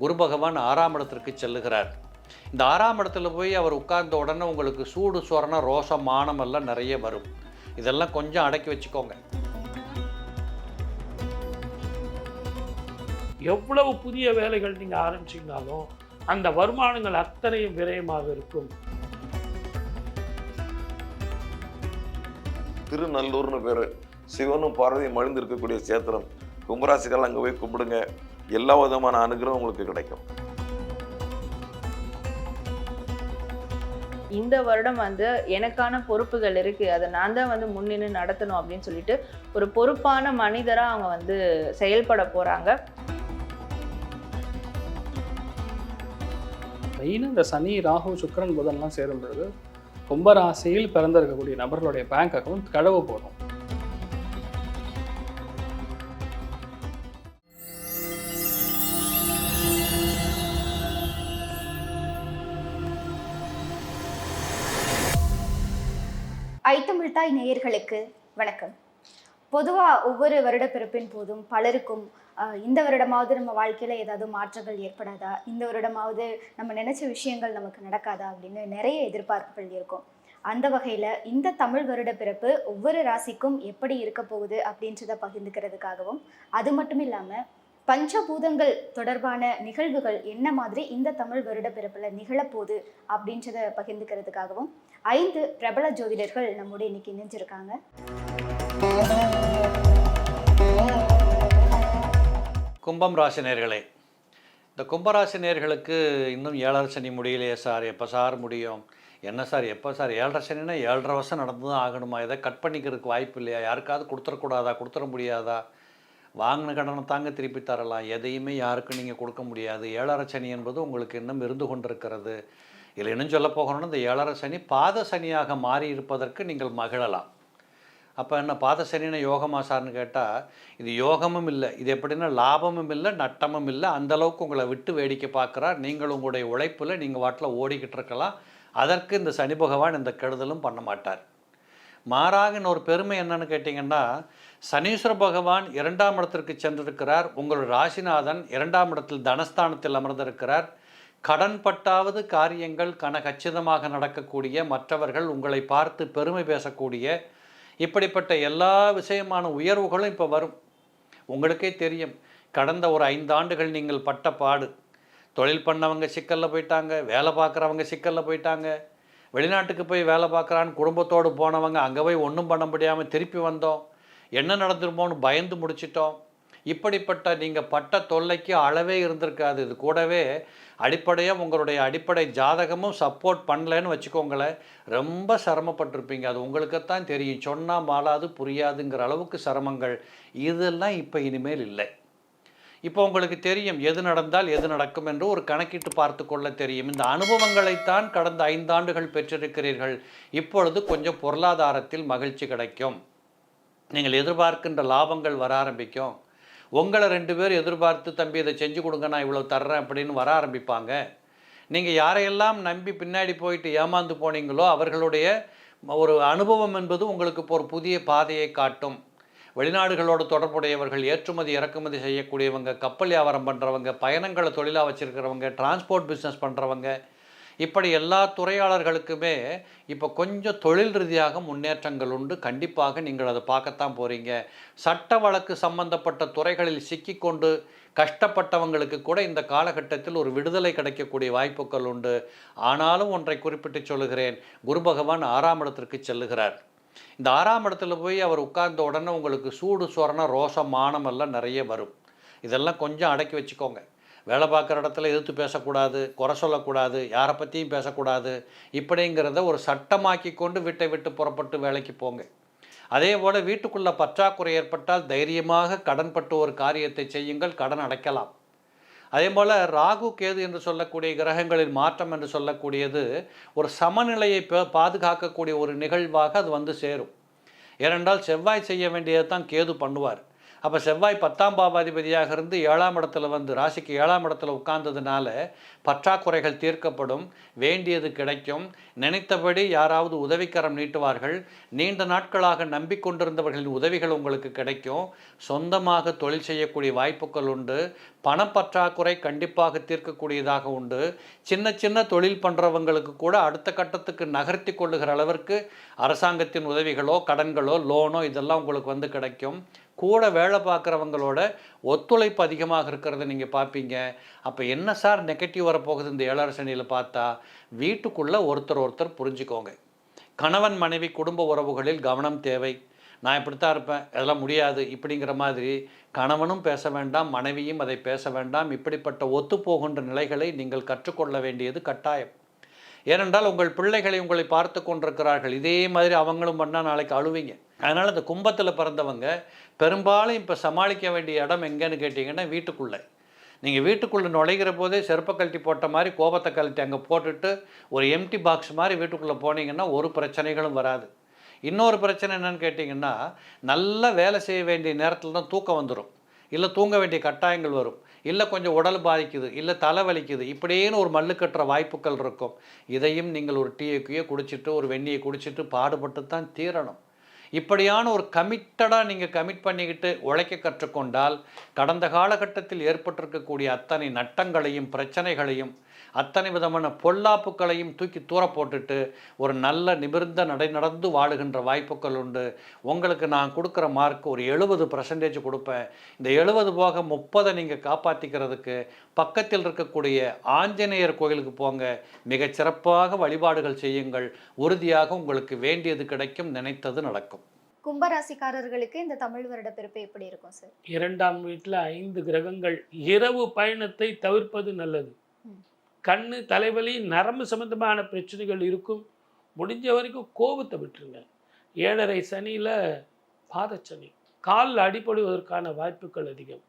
குரு பகவான் ஆறாம் இடத்திற்கு செல்லுகிறார். இந்த ஆறாம் இடத்துல போய் அவர் உட்கார்ந்த உடனே உங்களுக்கு சூடு சொரண ரோசம் மானம் எல்லாம் நிறைய வரும். இதெல்லாம் கொஞ்சம் அடக்கி வச்சுக்கோங்க. எவ்வளவு புதிய வேலைகள் நீங்கள் ஆரம்பிச்சீங்கனாலும் அந்த வருமானங்கள் அத்தனையும் விரயமாக இருக்கும். திருநல்லூர்னு பேர். சிவனும் பார்வதியும் மழுந்து இருக்கக்கூடிய சேத்திரம். கும்பராசிகள் அங்கே போய் கும்பிடுங்க. எல்லா விதமான அனுகிரகம் உங்களுக்கு கிடைக்கும். இந்த வருடம் வந்து எனக்கான பொறுப்புகள் இருக்கு. அதை நான் தான் வந்து முன்னின்று நடத்தணும் அப்படின்னு சொல்லிட்டு ஒரு பொறுப்பான மனிதரா அவங்க வந்து செயல்பட போறாங்க. மெயினாக இந்த சனி ராகு சுக்கிரன் புதன்லாம் சேரும் பொழுது கும்பராசியில் பிறந்திருக்கக்கூடிய நபர்களுடைய பேங்க் அக்கவுண்ட் கடவு போடும் ஐத்தமிழ்தாய் நேயர்களுக்கு வணக்கம். பொதுவாக ஒவ்வொரு வருடப்பிறப்பின் போதும் பலருக்கும் இந்த வருடமாவது நம்ம வாழ்க்கையில் ஏதாவது மாற்றங்கள் ஏற்படாதா? இந்த வருடமாவது நம்ம நினச்ச விஷயங்கள் நமக்கு நடக்காதா? அப்படின்னு நிறைய எதிர்பார்ப்புகள் இருக்கும். அந்த வகையில் இந்த தமிழ் வருட பிறப்பு ஒவ்வொரு ராசிக்கும் எப்படி இருக்க போகுது அப்படின்றத பகிர்ந்துக்கிறதுக்காகவும் அது மட்டும் இல்லாமல் பஞ்சபூதங்கள் தொடர்பான நிகழ்வுகள் என்ன மாதிரி இந்த தமிழ் வருட பிறப்பில் நிகழப்போகுது அப்படின்றத பகிர்ந்துக்கிறதுக்காகவும் ஐந்து பிரபல ஜோதிடர்கள் நம்முடைய இன்னைக்கு இணைஞ்சிருக்காங்க. கும்பம் ராசி நேர்களே இந்த கும்பராசி நேர்களுக்கு இன்னும் ஏழரை சனி முடியலையே சார். எப்போ சார் முடியும்? என்ன சார்? எப்போ சார்? ஏழரை சனின்னா ஏழரை வருஷம் நடந்து தான் ஆகணுமா? இதை கட் பண்ணிக்கிறதுக்கு வாய்ப்பு இல்லையா? யாருக்காவது கொடுத்துடக்கூடாதா கொடுத்துட முடியாதா? வாங்கின கடனை தாங்க திருப்பி தரலாம். எதையுமே யாருக்கும் நீங்கள் கொடுக்க முடியாது. ஏழரை சனி என்பது உங்களுக்கு இன்னும் இருந்து கொண்டிருக்கிறது. இதில் இன்னும் சொல்ல போகணும்னா இந்த ஏழரை சனி பாத சனியாக மாறி இருப்பதற்கு நீங்கள் மகிழலாம். அப்போ என்ன பாத சனின்னு யோகமா சார்னு கேட்டால் இது யோகமும் இல்லை. இது எப்படின்னா லாபமும் இல்லை நட்டமும் இல்லை. அந்த அளவுக்கு உங்களை விட்டு வேடிக்கை பார்க்குறார். நீங்கள் உங்களுடைய உழைப்பில் நீங்கள் வாட்டில் ஓடிக்கிட்டு இருக்கலாம். அதற்கு இந்த சனி பகவான் இந்த கெடுதலும் பண்ண மாட்டார். மாறாக இன்னொரு பெருமை என்னன்னு கேட்டிங்கன்னா சனீஸ்வர பகவான் இரண்டாம் இடத்திற்கு சென்றிருக்கிறார். உங்கள் ராசிநாதன் இரண்டாம் இடத்தில் தனஸ்தானத்தில் அமர்ந்திருக்கிறார். கடன் பட்டாவது காரியங்கள் கன கச்சிதமாக நடக்கக்கூடிய மற்றவர்கள் உங்களை பார்த்து பெருமை பேசக்கூடிய இப்படிப்பட்ட எல்லா விஷயமான உயர்வுகளும் இப்போ வரும். உங்களுக்கே தெரியும். கடந்த ஒரு ஐந்து ஆண்டுகள் நீங்கள் பட்ட பாடு. தொழில் பண்ணவங்க சிக்கலில் போயிட்டாங்க. வேலை பார்க்குறவங்க சிக்கலில் போயிட்டாங்க. வெளிநாட்டுக்கு போய் வேலை பார்க்குறான்னு குடும்பத்தோடு போனவங்க அங்கே போய் ஒன்றும் பண்ண முடியாமல் திருப்பி வந்தோம். என்ன நடந்துருமோன்னு பயந்து முடிச்சிட்டோம். இப்படிப்பட்ட நீங்கள் பட்ட தொல்லைக்கு அளவே இருந்திருக்காது. இது கூடவே அடிப்படையாக உங்களுடைய அடிப்படை ஜாதகமும் சப்போர்ட் பண்ணலைன்னு வச்சுக்கோங்களேன். ரொம்ப சிரமப்பட்டிருப்பீங்க. அது உங்களுக்குத்தான் தெரியும். சொன்னால் மாலாது புரியாதுங்கிற அளவுக்கு சிரமங்கள். இதெல்லாம் இப்போ இனிமேல் இல்லை. இப்போ உங்களுக்கு தெரியும் எது நடந்தால் எது நடக்கும் என்று ஒரு கணக்கிட்டு பார்த்து கொள்ள தெரியும். இந்த அனுபவங்களைத்தான் கடந்த ஐந்தாண்டுகள் பெற்றிருக்கிறீர்கள். இப்பொழுது கொஞ்சம் பொருளாதாரத்தில் மகிழ்ச்சி கிடைக்கும். நீங்கள் எதிர்பார்க்கின்ற லாபங்கள் வர ஆரம்பிக்கும். உங்களை ரெண்டு பேர் எதிர்பார்த்து தம்பி இதை செஞ்சு கொடுங்க நான் இவ்வளோ தர்றேன் அப்படின்னு வர ஆரம்பிப்பாங்க. நீங்கள் யாரையெல்லாம் நம்பி பின்னாடி போயிட்டு ஏமாந்து போனீங்களோ அவர்களுடைய ஒரு அனுபவம் என்பது உங்களுக்கு இப்போ ஒரு புதிய பாதையை காட்டும். வெளிநாடுகளோடு தொடர்புடையவர்கள் ஏற்றுமதி இறக்குமதி செய்யக்கூடியவங்க கப்பல் வியாபாரம் பண்ணுறவங்க பயணங்களை தொழிலாக வச்சுருக்கிறவங்க டிரான்ஸ்போர்ட் பிஸ்னஸ் பண்ணுறவங்க இப்படி எல்லா துறையாளர்களுக்குமே இப்போ கொஞ்சம் தொழில் ரீதியாக முன்னேற்றங்கள் உண்டு. கண்டிப்பாக நீங்கள் அதை பார்க்கத்தான் போகிறீங்க சட்ட வழக்கு சம்பந்தப்பட்ட துறைகளில் சிக்கிக்கொண்டு கஷ்டப்பட்டவங்களுக்கு கூட இந்த காலகட்டத்தில் ஒரு விடுதலை கிடைக்கக்கூடிய வாய்ப்புகள் உண்டு. ஆனாலும் ஒன்றை குறிப்பிட்டு சொல்லுகிறேன். குரு பகவான் ஆறாம் இடத்திற்கு செல்லுகிறார். இந்த ஆறாம் இடத்துல போய் அவர் உட்கார்ந்த உடனே உங்களுக்கு சூடு சொரண ரோசம் மானம் எல்லாம் நிறைய வரும். இதெல்லாம் கொஞ்சம் அடக்கி வச்சுக்கோங்க. வேலை பார்க்குற இடத்துல எதிர்த்து பேசக்கூடாது குறை சொல்லக்கூடாது யாரை பற்றியும் பேசக்கூடாது இப்படிங்கிறத ஒரு சட்டமாக்கி கொண்டு வீட்டை விட்டு புறப்பட்டு வேலைக்கு போங்க. அதே போல் வீட்டுக்குள்ளே பற்றாக்குறை ஏற்பட்டால் தைரியமாக கடன்பட்டு ஒரு காரியத்தை செய்யுங்கள் கடன் அடைக்கலாம். அதே போல் ராகு கேது என்று சொல்லக்கூடிய கிரகங்களின் மாற்றம் என்று சொல்லக்கூடியது ஒரு சமநிலையை பாதுகாக்கக்கூடிய ஒரு நிகழ்வாக அது வந்து சேரும். ஏனென்றால் செவ்வாய் செய்ய வேண்டியதை தான் கேது பண்ணுவார். அப்போ செவ்வாய் பத்தாம் பாவாதிபதியாக இருந்து ஏழாம் இடத்துல வந்து ராசிக்கு ஏழாம் இடத்துல உட்கார்ந்ததுனால பற்றாக்குறைகள் தீர்க்கப்படும் வேண்டியது கிடைக்கும். நினைத்தபடி யாராவது உதவிக்கரம் நீட்டுவார்கள். நீண்ட நாட்களாக நம்பிக்கொண்டிருந்தவர்களின் உதவிகள் உங்களுக்கு கிடைக்கும். சொந்தமாக தொழில் செய்யக்கூடிய வாய்ப்புகள் உண்டு. பணப்பற்றாக்குறை கண்டிப்பாக தீர்க்கக்கூடியதாக உண்டு. சின்ன சின்ன தொழில் பண்ணுறவங்களுக்கு கூட அடுத்த கட்டத்துக்கு நகர்த்தி கொள்ளுகிற அளவிற்கு அரசாங்கத்தின் உதவிகளோ கடன்களோ லோனோ இதெல்லாம் உங்களுக்கு வந்து கிடைக்கும். கூட வேலை பார்க்குறவங்களோட ஒத்துழைப்பு அதிகமாக இருக்கிறத நீங்கள் பார்ப்பீங்க. அப்போ என்ன சார் நெகட்டிவ் வரப்போகுது இந்த ஏழரை சனியில் பார்த்தா? வீட்டுக்குள்ளே ஒருத்தர் ஒருத்தர் புரிஞ்சுக்கோங்க. கணவன் மனைவி குடும்ப உறவுகளில் கவனம் தேவை. நான் இப்படித்தான் இருப்பேன். அதெல்லாம் முடியாது. இப்படிங்கிற மாதிரி கணவனும் பேச வேண்டாம் மனைவியும் அதை பேச வேண்டாம். இப்படிப்பட்ட ஒத்துப்போகின்ற நிலைகளை நீங்கள் கற்றுக்கொள்ள வேண்டியது கட்டாயம். ஏனென்றால் உங்கள் பிள்ளைகளை உங்களை பார்த்து கொண்டிருக்கிறார்கள். இதே மாதிரி அவங்களும் பண்ணால் நாளைக்கு அழுவீங்க. அதனால் இந்த கும்பத்தில் பிறந்தவங்க பெரும்பாலும் இப்போ சமாளிக்க வேண்டிய இடம் எங்கேன்னு கேட்டிங்கன்னா வீட்டுக்குள்ளே. நீங்கள் வீட்டுக்குள்ளே நுழைகிற போதே செருப்பை கழட்டி போட்ட மாதிரி கோபத்தை கழட்டி அங்கே போட்டுட்டு ஒரு எம்டி பாக்ஸ் மாதிரி வீட்டுக்குள்ளே போனீங்கன்னா ஒரு பிரச்சனைகளும் வராது. இன்னொரு பிரச்சனை என்னென்னு கேட்டிங்கன்னா நல்லா வேலை செய்ய வேண்டிய நேரத்தில் தான் தூக்கம் வந்துடும் இல்லை தூங்க வேண்டிய கட்டாயங்கள் வரும். இல்லை கொஞ்சம் உடல் பாதிக்குது இல்லை தலை வலிக்குது இப்படியேன்னு ஒரு மல்லு கட்டுற வாய்ப்புகள் இருக்கும். இதையும் நீங்கள் ஒரு டீயை குடிச்சிட்டு ஒரு வெந்நியை குடிச்சிட்டு பாடுபட்டு தான் தீரணும். இப்படியான ஒரு கமிட்டடாக நீங்கள் கமிட் பண்ணிக்கிட்டு உழைக்க கற்றுக்கொண்டால் கடந்த காலகட்டத்தில் ஏற்பட்டிருக்கக்கூடிய அத்தனை நட்டங்களையும் பிரச்சனைகளையும் அத்தனை விதமான பொல்லாப்புக்களையும் தூக்கி தூர போட்டுட்டு ஒரு நல்ல நிமிர்ந்த நடை நடந்து வாழுகின்ற வாய்ப்புகள் உண்டு. உங்களுக்கு நான் கொடுக்குற மார்க் ஒரு எழுபது பர்சன்டேஜ் கொடுப்பேன். இந்த எழுபது போக முப்பதை நீங்கள் காப்பாற்றிக்கிறதுக்கு பக்கத்தில் இருக்கக்கூடிய ஆஞ்சநேயர் கோயிலுக்கு போங்க. மிகச் சிறப்பாக வழிபாடுகள் செய்யுங்கள். உறுதியாக உங்களுக்கு வேண்டியது கிடைக்கும் நினைத்தது நடக்கும். கும்பராசிக்காரர்களுக்கு இந்த தமிழ் வருட பிறப்பு எப்படி இருக்கும் சார்? இரண்டாம் வீட்டில் ஐந்து கிரகங்கள். இரவு பயணத்தை தவிர்ப்பது நல்லது. கண் கண்ணு தலைவலி நரம்பு சம்பந்தமான பிரச்சனைகள் இருக்கும். முடிஞ்ச வரைக்கும் கோபத்தை விட்டுருங்க. ஏழரை சனியில் பாதச்சனி காலில் அடிபடுவதற்கான வாய்ப்புகள் அதிகம்.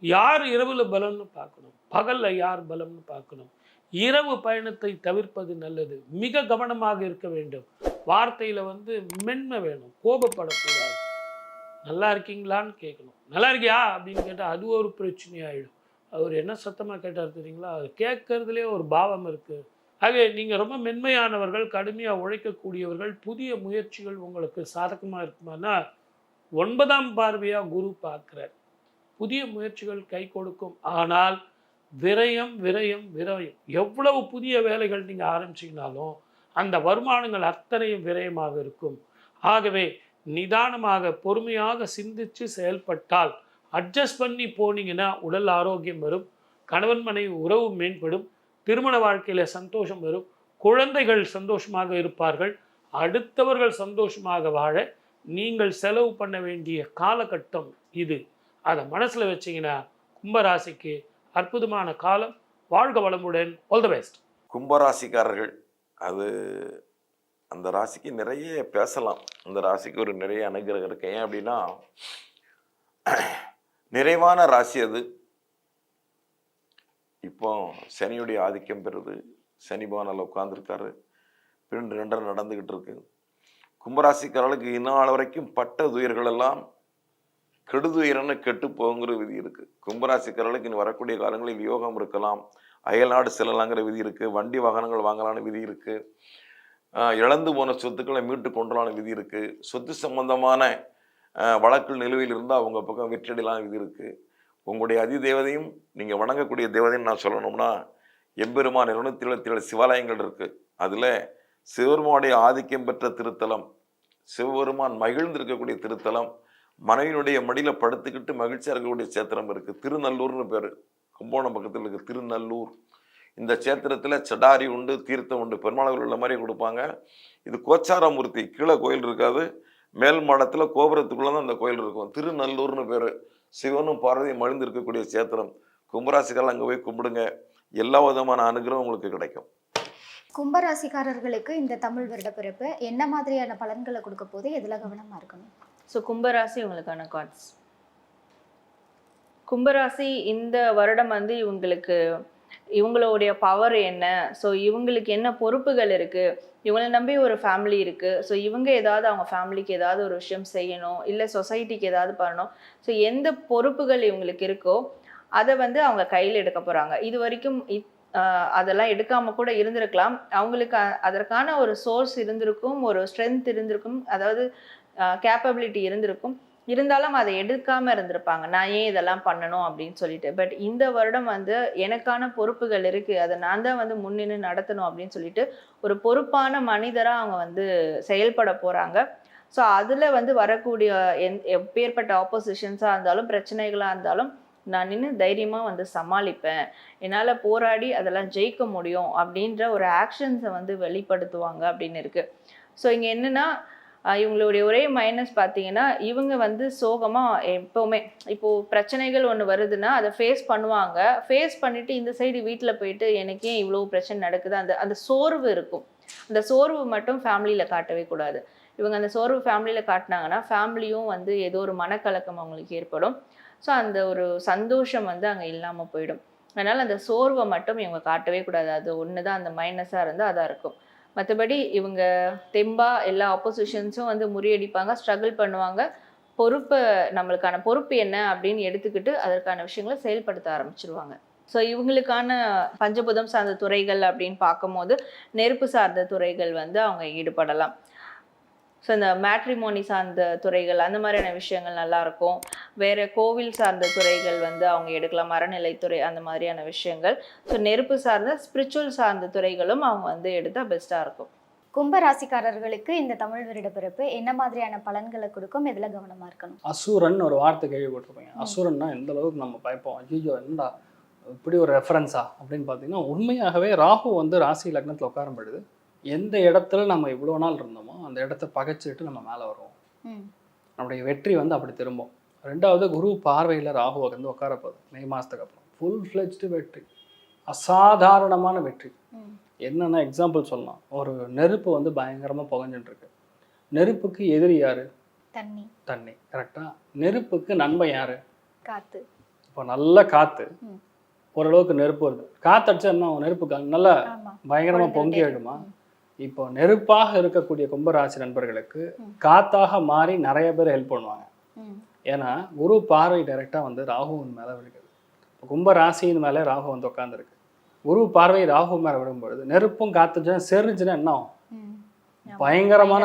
யார் இரவில் பலம்னு பார்க்கணும். பகலில் யார் பலம்னு பார்க்கணும். இரவு பயணத்தை தவிர்ப்பது நல்லது. மிக கவனமாக இருக்க வேண்டும். வார்த்தையில் வந்து மென்மை வேணும். கோபப்படக்கூடாது. நல்லா இருக்கீங்களான்னு கேட்கணும். நல்லா இருக்கியா? அப்படின்னு கேட்டால் அது ஒரு பிரச்சனையாயிடும். அவர் என்ன சத்தமாக கேட்டார் தெரியுங்களா? அது கேட்கறதுலேயே ஒரு பாவம் இருக்குது ஆகவே நீங்கள் ரொம்ப மென்மையானவர்கள் கடுமையாக உழைக்கக்கூடியவர்கள் புதிய முயற்சிகள் உங்களுக்கு சாதகமாக இருக்குமானா ஒன்பதாம் பார்வையாக குரு பார்க்குறார். புதிய முயற்சிகள் கை கொடுக்கும். ஆனால் விரயம் விரயம் விரயம். எவ்வளவு புதிய வேலைகள் நீங்கள் ஆரம்பிச்சிங்கனாலும் அந்த வருமானங்கள் அத்தனையும் விரயமாக இருக்கும். ஆகவே நிதானமாக பொறுமையாக சிந்தித்து செயல்பட்டால் அட்ஜஸ்ட் பண்ணி போனீங்கன்னா உடல் ஆரோக்கியம் வரும் கணவன் மனைவி உறவு மேம்படும் திருமண வாழ்க்கையில் சந்தோஷம் வரும் குழந்தைகள் சந்தோஷமாக இருப்பார்கள் அடுத்தவர்கள் சந்தோஷமாக வாழ நீங்கள் செலவு பண்ண வேண்டிய காலகட்டம் இது. அதை மனசில் வச்சிங்கன்னா கும்பராசிக்கு அற்புதமான காலம். வாழ்க வளமுடன். ஆல் த பெஸ்ட் கும்பராசிக்காரர்கள் அது அந்த ராசிக்கு நிறைய பேசலாம். அந்த ராசிக்கு ஒரு நிறைய அனுகிரகம் இருக்கு. ஏன் அப்படின்னா நிறைவான ராசி அது. இப்போ சனியுடைய ஆதிக்கம் பெறுது. சனி பவனில் உட்காந்துருக்காரு பின் ரெண்டரை நடந்துக்கிட்டு இருக்கு. கும்பராசிக்காரர்களுக்கு இந்நாள் வரைக்கும் பட்ட துயர்கள் எல்லாம் கெடுதுயிரன்னு கெட்டு போங்கிற விதி இருக்கு. கும்பராசிக்காரர்களுக்கு இனி வரக்கூடிய காலங்களில் யோகம் இருக்கலாம். அயல்நாடு செல்லலாங்கிற விதி இருக்கு. வண்டி வாகனங்கள் வாங்கலான விதி இருக்கு. இழந்து போன சொத்துக்களை மீட்டு கொண்டலான விதி இருக்கு. சொத்து சம்பந்தமான வழக்குகள் நிலுவையில் இருந்தால் அவங்க பக்கம் வெற்றிடலாம் இது இருக்குது உங்களுடைய அதி தேவதையும் நீங்கள் வணங்கக்கூடிய தேவதையும் நான் சொல்லணும்னா எம்பெருமான் இருநூத்தி எழுபத்தி ஏழு சிவாலயங்கள் இருக்குது அதில் சிவபெருமானுடைய ஆதிக்கம் பெற்ற திருத்தலம் சிவபெருமான் மகிழ்ந்து இருக்கக்கூடிய திருத்தலம் மனைவியினுடைய மடியில் படுத்துக்கிட்டு மகிழ்ச்சியாக இருக்கக்கூடிய சேத்திரம் இருக்குது திருநல்லூர்னு பேர். கும்போணம் பக்கத்தில் இருக்குது திருநல்லூர். இந்த சேத்திரத்தில் சடாரி உண்டு தீர்த்தம் உண்டு பெருமாள் உள்ள மாதிரி கொடுப்பாங்க. இது கோச்சாரமூர்த்தி கீழே கோயில் இருக்காது. மேல் மாடத்தில் கோபுரத்துக்குள்ள தான் அந்த கோயில் இருக்கும். திருநல்லூர்னு பேர். சிவனும் பார்வதியும் மழுந்து இருக்கக்கூடிய சேத்திரம். கும்பராசிக்காரர்கள் அங்கே போய் கும்பிடுங்க. எல்லா விதமான அனுகிரகம் உங்களுக்கு கிடைக்கும். கும்பராசிக்காரர்களுக்கு இந்த தமிழ் வருட பிறப்பு என்ன மாதிரியான பலன்களை கொடுக்க போது எதுல கவனமா இருக்கணும்? ஸோ கும்பராசி உங்களுக்கான கார்ட்ஸ் கும்பராசி இந்த வருடம் வந்து உங்களுக்கு இவங்களுடைய பவர் என்ன? ஸோ இவங்களுக்கு என்ன பொறுப்புகள் இருக்குது இவங்களை நம்பி ஒரு ஃபேமிலி இருக்குது ஸோ இவங்க ஏதாவது அவங்க ஃபேமிலிக்கு ஏதாவது ஒரு விஷயம் செய்யணும். இல்லை சொசைட்டிக்கு ஏதாவது பண்ணணும். ஸோ எந்த பொறுப்புகள் இவங்களுக்கு இருக்கோ அதை வந்து அவங்க கையில் எடுக்க போகிறாங்க இது வரைக்கும் இப்- அதெல்லாம் எடுக்காமல் கூட இருந்திருக்கலாம். அவங்களுக்கு அதற்கான ஒரு சோர்ஸ் இருந்திருக்கும் ஒரு ஸ்ட்ரென்த் இருந்திருக்கும். அதாவது கேப்பபிலிட்டி இருந்திருக்கும். இருந்தாலும் அதை எடுக்காம இருந்திருப்பாங்க. நான் ஏன் இதெல்லாம் பண்ணணும் அப்படின்னு சொல்லிட்டு. பட் இந்த வருடம் வந்து எனக்கான பொறுப்புகள் இருக்கு. அதை நான் தான் வந்து முன்னின்று நடத்தணும் அப்படின்னு சொல்லிட்டு ஒரு பொறுப்பான மனிதரா அவங்க வந்து செயல்பட போறாங்க. ஸோ அதில் வந்து வரக்கூடிய எந் எப்பேற்பட்ட ஆப்போசிஷன்ஸாக இருந்தாலும் பிரச்சனைகளாக இருந்தாலும் நான் நின்று தைரியமாக வந்து சமாளிப்பேன். என்னால் போராடி அதெல்லாம் ஜெயிக்க முடியும் அப்படின்ற ஒரு ஆக்ஷன்ஸை வந்து வெளிப்படுத்துவாங்க அப்படின்னு இருக்குது ஸோ இங்கே என்னன்னா இவங்களுடைய ஒரே மைனஸ் பார்த்தீங்கன்னா இவங்க வந்து சோகமாக எப்போவுமே. இப்போது பிரச்சனைகள் ஒன்று வருதுன்னா அதை ஃபேஸ் பண்ணுவாங்க. ஃபேஸ் பண்ணிவிட்டு இந்த சைடு வீட்டில் போயிட்டு எனக்கே இவ்வளோ பிரச்சனை நடக்குது. அந்த அந்த சோர்வு இருக்கும். அந்த சோர்வு மட்டும் ஃபேமிலியில் காட்டவே கூடாது. இவங்க அந்த சோர்வு ஃபேமிலியில் காட்டினாங்கன்னா ஃபேமிலியும் வந்து ஏதோ ஒரு மனக்கலக்கம் அவங்களுக்கு ஏற்படும். ஸோ அந்த ஒரு சந்தோஷம் வந்து அங்கே இல்லாமல் போயிடும். அதனால் அந்த சோர்வை மட்டும் இவங்க காட்டவே கூடாது. அது ஒன்று தான் அந்த மைனஸாக இருந்தால் அதாக இருக்கும். மற்றபடி இவங்க தெம்பா எல்லா ஆப்போசிஷன்ஸும் வந்து முறியடிப்பாங்க ஸ்ட்ரகிள் பண்ணுவாங்க. பொறுப்பை நம்மளுக்கான பொறுப்பு என்ன அப்படின்னு எடுத்துக்கிட்டு அதற்கான விஷயங்களை செயல்படுத்த ஆரம்பிச்சிருவாங்க. ஸோ இவங்களுக்கான பஞ்சபுதம் சார்ந்த துறைகள் அப்படின்னு பார்க்கும்போது நெருப்பு சார்ந்த துறைகள் வந்து அவங்க ஈடுபடலாம். ஸோ இந்த மேட்ரிமோனி சார்ந்த துறைகள் அந்த மாதிரியான விஷயங்கள் நல்லாயிருக்கும் வேற கோவில் சார்ந்த துறைகள் வந்து அவங்க எடுக்கலாம் அறநிலைத்துறை அந்த மாதிரியான விஷயங்கள். ஸோ நெருப்பு சார்ந்த ஸ்பிரிச்சுவல் சார்ந்த துறைகளும் அவங்க வந்து எடுத்தால் பெஸ்ட்டாக இருக்கும். கும்ப ராசிக்காரர்களுக்கு இந்த தமிழ் வருட பிறப்பு என்ன மாதிரியான பலன்களை கொடுக்கும்? எதுல கவனமா இருக்கணும்? அசுரன் ஒரு வார்த்தை கேள்விப்பட்டிருப்பீங்க. அசுரன்னா எந்த அளவுக்கு நம்ம பயப்போம்? ஐயோ என்னடா இப்படி ஒரு ரெஃபரன்ஸா அப்படின்னு பார்த்தீங்கன்னா உண்மையாகவே ராகு வந்து ராசி லக்னத்தில் உட்காரும் பொழுது எந்த இடத்துல நம்ம இவ்வளோ நாள் இருந்தோமோ அந்த இடத்த பகைச்சிட்டு நம்ம மேலே வருவோம். நம்முடைய வெற்றி வந்து அப்படி திரும்பும். ரெண்டாவது குரு பார்வையில் ராகு வந்து உட்காரப்போகுது மே மாதத்துக்கு அப்புறம். ஃபுல் ஃப்ளெஜ்டு வெற்றி. அசாதாரணமான வெற்றி. என்னென்ன எக்ஸாம்பிள் சொல்லலாம். ஒரு நெருப்பு வந்து பயங்கரமாக புகஞ்சிட்டு நெருப்புக்கு எதிரி யாரு? தண்ணி. தண்ணி. கரெக்டாக நெருப்புக்கு நன்மை யாரு? காத்து. இப்போ நல்ல காற்று. ஓரளவுக்கு நெருப்பு வருது. காற்றடிச்சா என்ன ஆகும்? நெருப்பு நல்லா பயங்கரமாக பொங்கி. எழுமா இப்போ நெருப்பாக இருக்கக்கூடிய கும்பராசி நண்பர்களுக்கு. காத்தாக மாறி நிறைய பேர் ஹெல்ப் பண்ணுவாங்க. ஏன்னா குரு பார்வை டைரெக்டாக வந்து ராகுவின் மேலே விழுகுது இப்போ கும்ப ராசியின் மேலே ராகு வந்து உட்காந்துருக்கு குரு பார்வை ராகு மேலே விடும்பொழுது நெருப்பும் காத்துச்சுன்னா செருச்சுன்னா என்ன ஆகும். பயங்கரமான.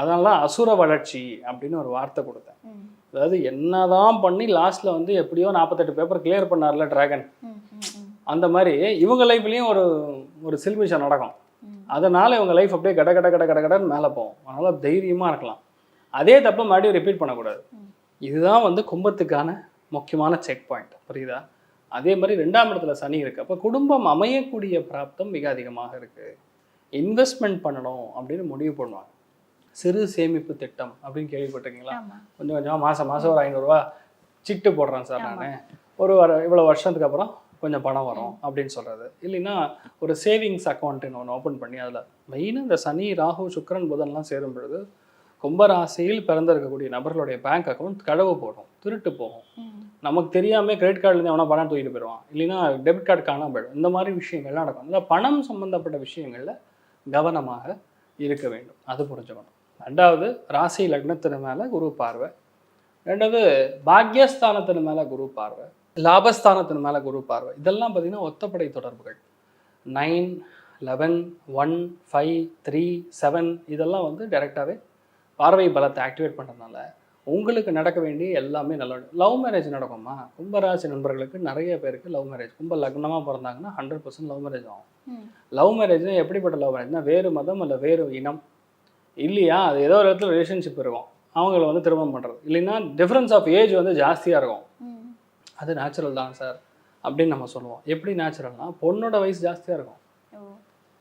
அதனால அசுர வளர்ச்சி அப்படின்னு ஒரு வார்த்தை கொடுத்தேன். அதாவது என்னதான் பண்ணி லாஸ்ட்ல வந்து எப்படியோ நாற்பத்தெட்டு பேப்பர் கிளியர் பண்ணார்ல டிராகன். அந்த மாதிரி இவங்க லைஃப்லேயும் ஒரு ஒரு சில்மிஷம் நடக்கும். அதனால இவங்க லைஃப் அப்படியே கட கட கட கட கடன்னு மேலே போகும் அதனால தைரியமா இருக்கலாம் அதே தப்பை மறுபடியும் ரிப்பீட் பண்ணக்கூடாது. இதுதான் வந்து கும்பத்துக்கான முக்கியமான செக் பாயிண்ட் புரியுதா? அதே மாதிரி ரெண்டாம் இடத்துல சனி இருக்கு. அப்போ குடும்பம் அமையக்கூடிய பிராப்தம் மிக அதிகமாக இருக்கு. இன்வெஸ்ட்மெண்ட் பண்ணணும் அப்படின்னு முடிவு பண்ணுவாங்க. சிறு சேமிப்பு திட்டம் அப்படின்னு கேள்விப்பட்டிருக்கீங்களா? கொஞ்சம் கொஞ்சமாக மாதம் மாதம் ஒரு ஐநூறுரூவா சிட்டு போடுறேன் சார். நான். ஒரு வர இவ்வளோ வருஷத்துக்கு அப்புறம் கொஞ்சம் பணம் வரும் அப்படின்னு சொல்கிறது இல்லைன்னா ஒரு சேவிங்ஸ் அக்கௌண்ட்டுன்னு ஒன்று ஓப்பன் பண்ணி அதில் மெயினாக இந்த சனி ராகு சுக்கிரன் புதன்லாம் சேரும் பொழுது கும்பராசியில் பிறந்திருக்கக்கூடிய நபர்களுடைய பேங்க் அக்கௌண்ட் களவு போடும் திருட்டு போகும். நமக்கு தெரியாமல் கிரெடிட் கார்டுலேருந்து எவனா பணம் தூக்கிட்டு போயிடுவான். இல்லைன்னா டெபிட் கார்டு காணாம போயிடும். இந்த மாதிரி விஷயங்கள்லாம் நடக்கும். அதில் பணம் சம்மந்தப்பட்ட விஷயங்களில் கவனமாக இருக்க வேண்டும். அது புரிஞ்சுக்கணும். ரெண்டாவது ராசி லக்னத்தின் மேலே குரு பார்வை. ரெண்டாவது பாக்யஸ்தானத்தின் மேலே குரு பார்வை. லாபஸ்தானத்தின் மேலே குரு பார்வை. இதெல்லாம் பார்த்தீங்கன்னா ஒத்தப்படை தொடர்புகள். Nine eleven one five three seven இதெல்லாம் வந்து டைரெக்டாகவே பார்வை பலத்தை ஆக்டிவேட் பண்ணுறதுனால உங்களுக்கு நடக்க வேண்டிய எல்லாமே நல்ல லவ் மேரேஜ் நடக்குமா கும்பராசி நண்பர்களுக்கு நிறைய பேருக்கு லவ் மேரேஜ் கும்ப லக்னமாக பிறந்தாங்கன்னா ஹண்ட்ரட் பர்சன்ட் லவ் மேரேஜ் ஆகும். லவ் மேரேஜ்னா எப்படிப்பட்ட லவ் மேரேஜ்னா வேறு மதம் இல்லை வேறு இனம். இல்லையா? அது ஏதோ ஒரு இடத்துல ரிலேஷன்ஷிப் இருக்கும். அவங்கள வந்து திருமணம் பண்ணுறது இல்லைன்னா டிஃப்ரென்ஸ் ஆஃப் ஏஜ் வந்து ஜாஸ்தியாக இருக்கும். அது நேச்சுரல் தான் சார் அப்படின்னு நம்ம சொல்லுவோம். எப்படி நேச்சுரல்னா பொண்ணோட வயசு ஜாஸ்தியாக இருக்கும்.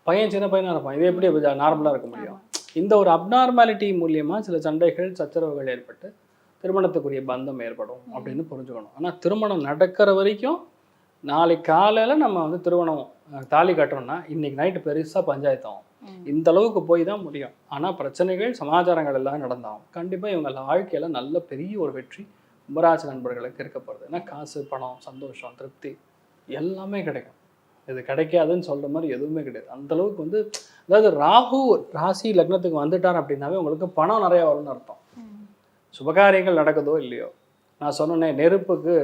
பையன் சின்ன பையனாக இருப்பான். இது எப்படி நார்மலாக இருக்க முடியும்? இந்த ஒரு அப்நார்மாலிட்டி மூலியமா சில சண்டைகள் சச்சரவுகள் ஏற்பட்டு திருமணத்துக்குரிய பந்தம் ஏற்படும் அப்படின்னு புரிஞ்சுக்கணும். ஆனால் திருமணம் நடக்கிற வரைக்கும் நாளைக்கு காலையில் நம்ம வந்து திருமணம் தாலி கட்டுறோம்னா இன்னைக்கு நைட்டு பெருசாக பஞ்சாயத்தாகும். இந்த அளவுக்கு போய் தான் முடியும். ஆனால் பிரச்சனைகள் சமாச்சாரங்கள் எல்லாம் நடந்தாகும் கண்டிப்பாக இவங்க வாழ்க்கையில் நல்ல பெரிய ஒரு வெற்றி கும்பராசி நண்பர்களுக்கு இருக்க போகிறது ஏன்னா காசு பணம் சந்தோஷம் திருப்தி எல்லாமே கிடைக்கும். இது கிடைக்காதுன்னு சொல்கிற மாதிரி எதுவுமே கிடையாது. அந்த அளவுக்கு வந்து அதாவது ராகு ராசி லக்னத்துக்கு வந்துட்டார் அப்படின்னாவே உங்களுக்கு பணம் நிறையா வரும்னு அர்த்தம். சுபகாரியங்கள் நடக்குதோ இல்லையோ நான் சொன்னேனே நெருப்புக்கு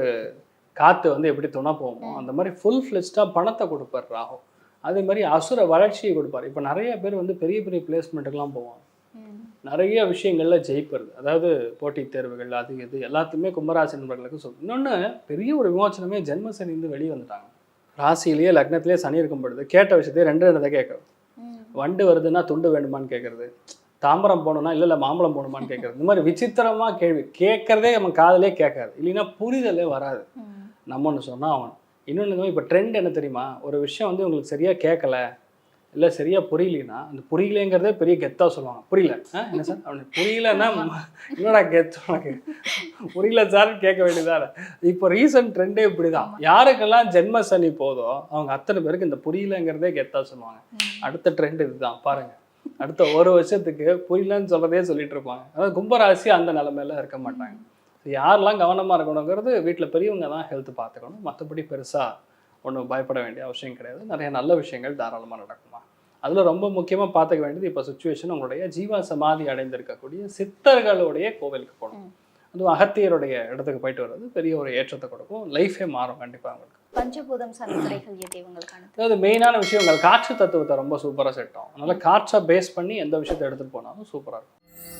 காற்று வந்து எப்படி துணை போகுமோ அந்த மாதிரி ஃபுல் ஃப்ளெஸ்டாக பணத்தை கொடுப்பார் ராகு. அதே மாதிரி அசுர வளர்ச்சியை கொடுப்பார். இப்போ நிறைய பேர் வந்து பெரிய பெரிய பிளேஸ்மெண்ட்டுக்கெலாம் போவாங்க. நிறைய விஷயங்களில் ஜெயிப்பது அதாவது போட்டித் தேர்வுகள் அது இது எல்லாத்தையுமே கும்பராசி நண்பர்களுக்கு சொல்லும் இன்னொன்று பெரிய ஒரு விமோச்சனமே ஜென்ம சனி இருந்து வெளியே வந்துட்டாங்க. ராசியிலேயே லக்னத்திலேயே சனி இருக்கும் பொழுது கேட்ட விஷயத்தையே ரெண்டு ரெண்டு கேட்குறது. வண்டு வருதுன்னா துண்டு வேணுமான்னு கேட்குறது. தாம்பரம் போகணும்னா இல்லை இல்லை மாம்பழம் போகணுமான்னு கேட்குறது. இந்த மாதிரி விசித்திரமாக கேள்வி. கேட்குறதே நம்ம காதலே கேட்காது. இல்லைன்னா புரிதலே வராது. நம்ம ஒன்று சொன்னால் அவன். இன்னொன்று இப்போ ட்ரெண்ட் என்ன தெரியுமா? ஒரு விஷயம் வந்து உங்களுக்கு சரியாக கேட்கல. இல்லை சரியாக புரியலனா அந்த புரியலைங்கிறதே பெரிய கெத்தாக சொல்லுவாங்க. புரியல? என்ன சார்? அவனுக்கு புரியலன்னா என்னடா கெத்து உனக்கு? புரியல சார் கேட்க வேண்டியதான இப்போ ரீசன்ட் ட்ரெண்டே இப்படி தான் யாருக்கெல்லாம் ஜென்ம சனி போதோ அவங்க அத்தனை பேருக்கு இந்த புரியலங்கிறதே கெத்தாக சொல்லுவாங்க. அடுத்த ட்ரெண்ட் இதுதான் பாருங்க. அடுத்த ஒரு வருஷத்துக்கு புரியலன்னு சொல்றதே சொல்லிட்டு இருப்பாங்க. அதாவது கும்பராசி அந்த நிலமையில இருக்க மாட்டாங்க. யாரெல்லாம் கவனமாக இருக்கணுங்கிறது வீட்டில் பெரியவங்க தான் ஹெல்த் பார்த்துக்கணும். மற்றபடி பெருசாக ஒன்றும் பயப்பட வேண்டிய அவசியம் கிடையாது. நிறைய நல்ல விஷயங்கள் தாராளமாக நடக்குமா? அதில் ரொம்ப முக்கியமாக பார்த்துக்க வேண்டியது இப்போ சுச்சுவேஷன் உங்களுடைய ஜீவா சமாதி அடைந்திருக்கக்கூடிய சித்தர்களுடைய கோவிலுக்கு போகணும். அதுவும் அகத்தியருடைய இடத்துக்கு போயிட்டு வர்றது பெரிய ஒரு ஏற்றத்தை கொடுக்கும். லைஃபே மாறும் கண்டிப்பாக பஞ்சபூதம் இவங்களுக்கானது அதாவது மெயினான விஷயங்கள் காற்று தத்துவத்தை ரொம்ப சூப்பராக செட் ஆகும். அதனால காற்றை பேஸ் பண்ணி எந்த விஷயத்தை எடுத்துகிட்டு போனாலும் சூப்பராக இருக்கும்.